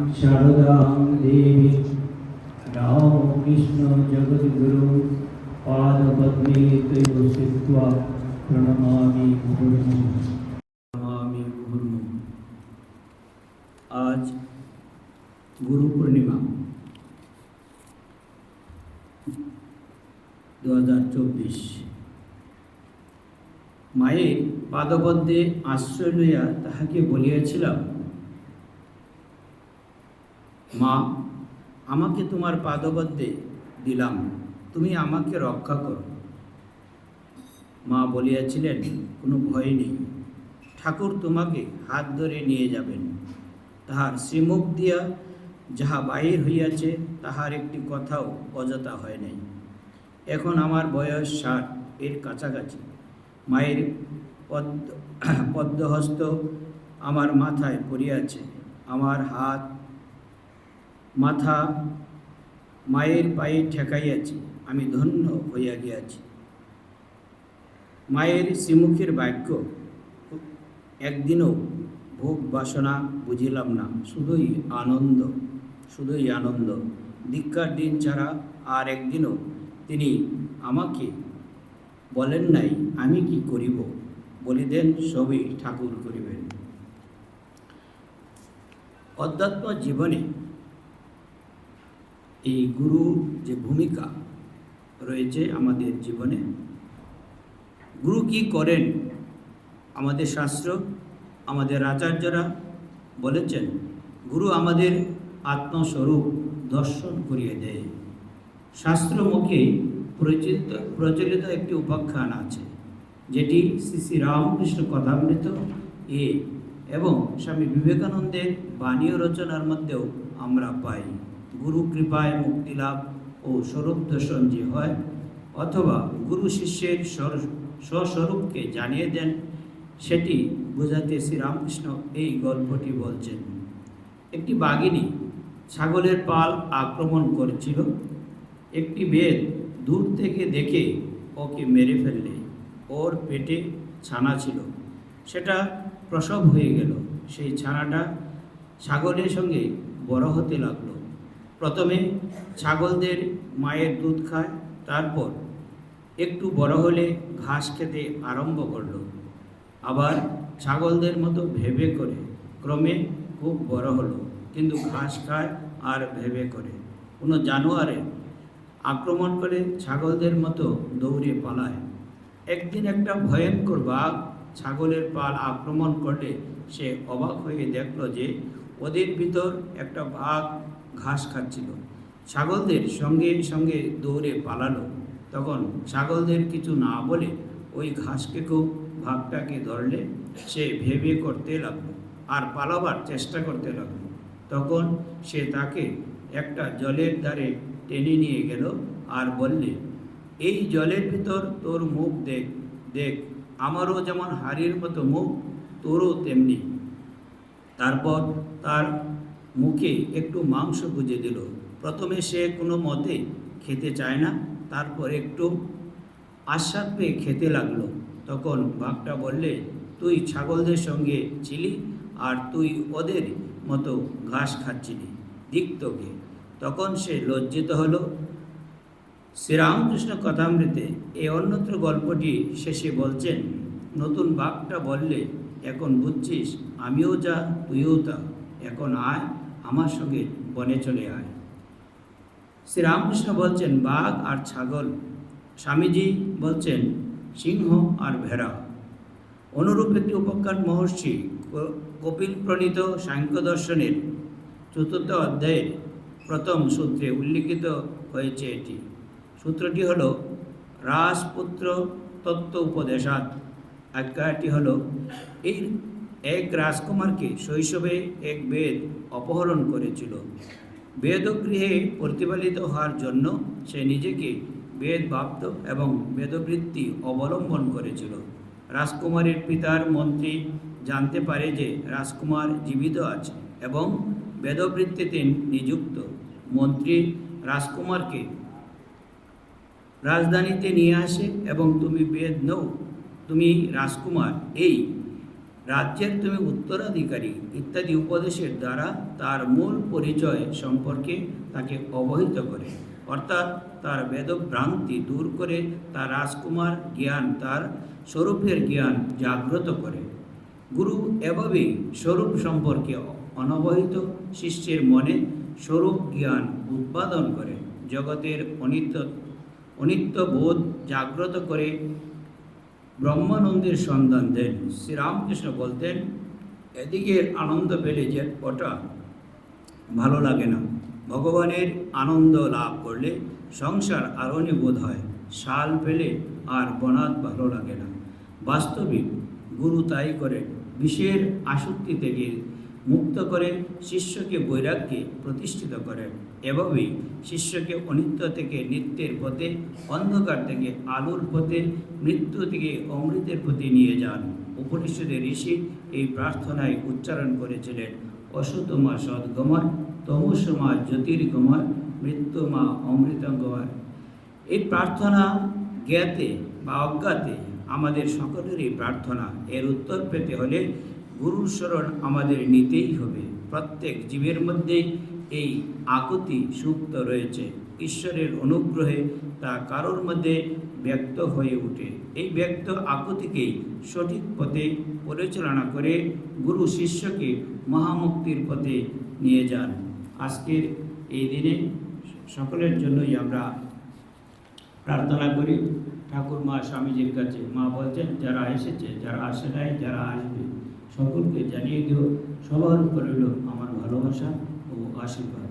शारदां देवी रामकृष्ण जगद्गुरु पादपद्मे तयोः स्थित्वा प्रणमामि मुहुर्मुहुः প্রণামী মুহুর্মুহু আজ গুরু পূর্ণিমা দু হাজার চব্বিশ মায়ের পাদবদ্ধে আশ্রয় লইয়া তাহাকে বলিয়াছিলাম মা, আমাকে তোমার পাদবদ্ধে দিলাম। তুমি আমাকে রক্ষা করো। মা বলিয়াছিলেন, কোনো ভয় নেই। ঠাকুর তোমাকে হাত ধরে নিয়ে যাবেন। তাহার শ্রীমুখ দিয়া যাহা বাহির হইয়াছে, তাহার একটি কথাও অযথা হয় নাই। এখন আমার বয়স ষাট, এর কাছাকাছি। মায়ের পদ্ম পদ্মহস্ত আমার মাথায় পড়িয়াছে। আমার হাত মাথা মায়ের পায়ে ঠেকাইয়াছি, আমি ধন্য হইয়া গিয়াছি। মায়ের শ্রীমুখের বাক্য একদিনও ভোগ বাসনা বুঝিলাম না, শুধুই আনন্দ শুধুই আনন্দ। দীক্ষার দিন ছাড়া আর একদিনও তিনি আমাকে বলেন নাই, আমি কি করিব? বলিদেন সবই ঠাকুর করিবেন। অধ্যাত্ম জীবনে এই গুরু যে ভূমিকা রয়েছে আমাদের জীবনে, গুরু কি করেন? আমাদের শাস্ত্র, আমাদের আচার্যরা বলেছেন, গুরু আমাদের আত্মস্বরূপ দর্শন করিয়ে দেয়। শাস্ত্র মুখে প্রচলিত প্রচলিত একটি উপাখ্যান আছে, যেটি শ্রী শ্রী রামকৃষ্ণ কথামৃত এ এবং স্বামী বিবেকানন্দের বাণীয় রচনার মধ্যেও আমরা পাই। গুরু কৃপায় মুক্তিলাভ ও স্বরূপ দর্শন যে হয়। অথবা গুরু শিষ্যের স্বস্বরূপকে জানিয়ে দেন, সেটি বোঝাতে শ্রীরামকৃষ্ণ এই গল্পটি বলছেন। একটি বাঘিনী ছাগলের পাল আক্রমণ করেছিল। একটি বেদ দূর থেকে দেখে ওকে মেরে ফেললে। ওর পেটে ছানা ছিল। সেটা প্রসব হয়ে গেল। সেই ছানাটা ছাগলের সঙ্গে বড় হতে লাগল। প্রথমে ছাগলদের মায়ের দুধ খায়, তারপর একটু বড় হলে ঘাস খেতে আরম্ভ করল। আবার ছাগলদের মতো ভেবে করে, ক্রমে খুব বড় হলো, কিন্তু ঘাস খায় আর ভেবে করে। কোনো জানোয়ারে আক্রমণ করে ছাগলদের মতো দৌড়ে পালায়। একদিন একটা ভয়ঙ্কর বাঘ ছাগলের পাল আক্রমণ করলে সে অবাক হয়ে দেখল যে ওদের ভিতর একটা বাঘ ঘাস খাচ্ছিল। ছাগলদের সঙ্গে সঙ্গে দৌড়ে পালালো। তখন ছাগলদের কিছু না বলে ওই ঘাসকেও ভাগটাকে ধরলে, সে ভেবে করতে লাগল আর পালাবার চেষ্টা করতে লাগল। তখন সে তাকে একটা জলের ধারে টেনে নিয়ে গেল আর বললে, এই জলের ভিতর তোর মুখ দেখ দেখ, আমারও যেমন হাড়ির মতো মুখ, তোরও তেমনি। তারপর তার মুখে একটু মাংস গুজে দিল। প্রথমে সে কোনো মতে খেতে চায় না, তারপর একটু আস্বাদ পেয়ে খেতে লাগল। তখন বাঘটা বললে, তুই ছাগলদের সঙ্গে ছিলি আর তুই ওদের মতো ঘাস খাচ্ছিলি, দিক তোকে। তখন সে লজ্জিত হলো। শ্রীরামকৃষ্ণ কথামৃতে এই অন্যত্র গল্পটি শেষে বলছেন, নতুন বাঘটা বললে, এখন বুঝছিস, আমিও যা, তুইও তা, এখন আয়। আমার সঙ্গে বনে চলে আয়। শ্রীরামকৃষ্ণ বলছেন, বাঘ আর ছাগল। স্বামীজি বলছেন, সিংহ আর ভেড়া। অনুরূপ একটি উপকার মহর্ষি কপিল প্রণীত সাংখ্য দর্শনের চতুর্থ অধ্যায়ের প্রথম সূত্রে উল্লিখিত হয়েছে এটি। সূত্রটি হল, রাজপুত্র তত্ত্ব উপদেশাত আজ্ঞাটি হল এই এক রাজকুমারকে শৈশবে এক বেদ অপহরণ করেছিল। বেদগৃহে প্রতিপালিত হওয়ার জন্য সে নিজেকে বেদ ভাবত এবং বেদবৃত্তি অবলম্বন করেছিল। রাজকুমারের পিতার মন্ত্রী জানতে পারে যে রাজকুমার জীবিত আছে এবং বেদবৃত্তিতে নিযুক্ত। মন্ত্রী রাজকুমারকে, রাজধানীতে নিয়ে আসে এবং তুমি বেদ নও, তুমি রাজকুমার, এই রাজ্যের তুমি উত্তরাধিকারী ইত্যাদি উপদেশের দ্বারা তার মূল পরিচয় সম্পর্কে তাকে অবহিত করে। অর্থাৎ তার বেদভ্রান্তি দূর করে তার রাজকুমার জ্ঞান, তার স্বরূপের জ্ঞান জাগ্রত করে। গুরু এভাবেই স্বরূপ সম্পর্কে অনবহিত শিষ্যের মনে স্বরূপ জ্ঞান উৎপাদন করে। জগতের অনিত্য অনিত্য বোধ জাগ্রত করে ব্রহ্মানন্দের সন্ধান দেন। শ্রীরামকৃষ্ণ বলতেন, এদিকের আনন্দ পেলে যে ওটা ভালো লাগে না। ভগবানের আনন্দ লাভ করলে সংসার আরণে বোধ হয় শাল পেলে আর বনাত ভালো লাগে না। বাস্তবিক গুরু তাই করে বিষের আসক্তি থেকে মুক্ত করে শিষ্যকে বৈরাগ্যে প্রতিষ্ঠিত করেন। এভাবেই শিষ্যকে অনিত্য থেকে নিত্যের পথে, অন্ধকার থেকে আলোর পথে, মৃত্যু থেকে অমৃতের প্রতি নিয়ে যান। উপনিষদের ঋষি এই প্রার্থনায় উচ্চারণ করেছিলেন অসতমা সদ্গময় তমসমা জ্যোতির্গময় মৃত্যুমা অমৃতঙ্গময় এই প্রার্থনা জ্ঞাতে বা অজ্ঞাতে আমাদের সকলেরই প্রার্থনা। এর উত্তর পেতে হলে গুরুর শরণ আমাদের নিতেই হবে। প্রত্যেক জীবের মধ্যেই এই আকুতি সুপ্ত রয়েছে। ঈশ্বরের অনুগ্রহে তা কারোর মধ্যে ব্যক্ত হয়ে ওঠে। এই ব্যক্ত আকুতিকেই সঠিক পথে পরিচালনা করে গুরু শিষ্যকে মহামুক্তির পথে নিয়ে যান। আজকের এই দিনে সকলের জন্যই আমরা প্রার্থনা করি। ঠাকুর মা স্বামীজির কাছে মা বলছেন, যারা এসেছে, যারা আসে নাই, যারা আসবে, সকলকে জানিয়ে দিও। সবার উপর রইল আমার ভালোবাসা। ও আশীর্বাদ